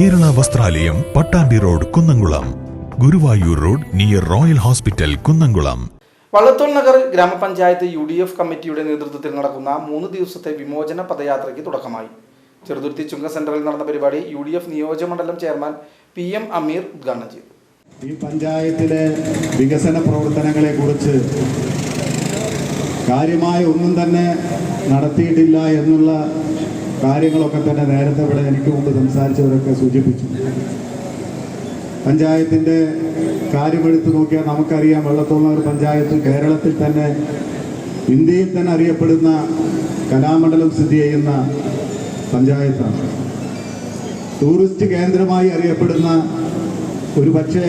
വസ്ത്രാലയം Pattambi road Kunnamkulam. Guruvayur road near royal hospital Kunnamkulam. Vallathol Nagar ഗ്രാമപഞ്ചായത്ത് U D F കമ്മിറ്റിയുടെ നേതൃത്വത്തിൽ നടക്കുന്ന മൂന്ന് ദിവസത്തെ വിമോചന പദയാത്രയ്ക്ക് തുടക്കമായി. ചെറുതുരുത്തി ചുങ്ക സെന്ററിൽ നടന്ന പരിപാടി യു ഡി എഫ് നിയോജകമണ്ഡലം ചെയർമാൻ പി എം അമീർ ഉദ്ഘാടനം ചെയ്തു. ഈ പഞ്ചായത്തിലെ വികസന പ്രവർത്തനങ്ങളെ കുറിച്ച് കാര്യമായ ഒന്നും തന്നെ നടത്തിയിട്ടില്ല എന്നുള്ള കാര്യങ്ങളൊക്കെ തന്നെ നേരത്തെ ഇവിടെ എനിക്ക് മുമ്പ് സംസാരിച്ചവരൊക്കെ സൂചിപ്പിച്ചു. പഞ്ചായത്തിന്റെ കാര്യമെടുത്ത് നോക്കിയാൽ നമുക്കറിയാം വെള്ളത്തോളൂർ പഞ്ചായത്ത് കേരളത്തിൽ തന്നെ ഇന്ത്യയിൽ തന്നെ അറിയപ്പെടുന്ന കലാമണ്ഡലം സ്ഥിതി ചെയ്യുന്ന പഞ്ചായത്താണ്. ടൂറിസ്റ്റ് കേന്ദ്രമായി അറിയപ്പെടുന്ന ഒരു പക്ഷേ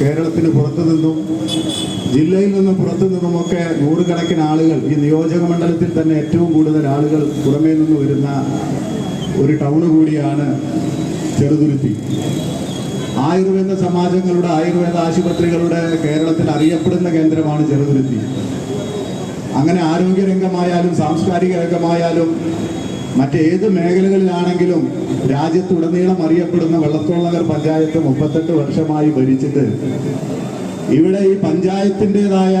കേരളത്തിന് പുറത്തു നിന്നും ജില്ലയിൽ നിന്നും പുറത്തു നിന്നുമൊക്കെ നൂറുകണക്കിന് ആളുകൾ ഈ നിയോജക മണ്ഡലത്തിൽ തന്നെ ഏറ്റവും കൂടുതൽ ആളുകൾ പുറമേ നിന്ന് വരുന്ന ഒരു ടൗണ് കൂടിയാണ് ചെറുതുരുത്തി. ആയുർവേദ സമാജങ്ങളുടെ ആയുർവേദ ആശുപത്രികളുടെ കേരളത്തിൽ അറിയപ്പെടുന്ന കേന്ദ്രമാണ് ചെറുതുരുത്തി. അങ്ങനെ ആരോഗ്യരംഗമായാലും സാംസ്കാരിക രംഗമായാലും മറ്റേത് മേഖലകളിലാണെങ്കിലും രാജ്യത്തുടനീളം അറിയപ്പെടുന്ന വെള്ളത്തോളനഗർ പഞ്ചായത്ത് മുപ്പത്തെട്ട് വർഷമായി ഭരിച്ചിട്ട് ഇവിടെ ഈ പഞ്ചായത്തിന്റെതായ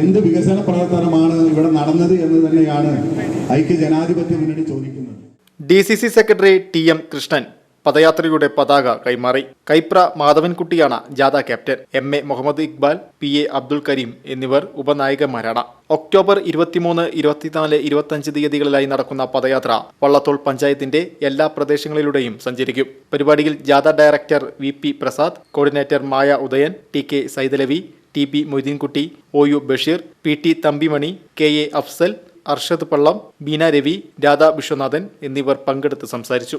എന്ത് വികസന പ്രവർത്തനമാണ് ഇവിടെ നടന്നത് എന്ന് തന്നെയാണ് ഐക്യ ജനാധിപത്യ മുന്നണി ചോദിക്കുന്നത്. D C C secretary T M Krishnan. പദയാത്രയുടെ പതാക കൈമാറി. കൈപ്ര മാധവൻകുട്ടിയാണ് ജാഥ captain. M A Muhammad Iqbal P A Abdul Kareem എന്നിവർ ഉപനായകന്മാരാണ്. ഒക്ടോബർ ഇരുപത്തിമൂന്ന് ഇരുപത്തിനാല് ഇരുപത്തഞ്ച് തീയതികളിലായി നടക്കുന്ന പദയാത്ര വള്ളത്തോൾ പഞ്ചായത്തിന്റെ എല്ലാ പ്രദേശങ്ങളിലൂടെയും സഞ്ചരിക്കും. പരിപാടിയിൽ ജാഥ director V P Prasad coordinator Maya Udayan T K Saithalavi T B Moideenkutty O U Basheer P T Thampimani K A Afsal Arshad Pallam Beena Ravi Radha Viswanathan എന്നിവർ പങ്കെടുത്ത് സംസാരിച്ചു.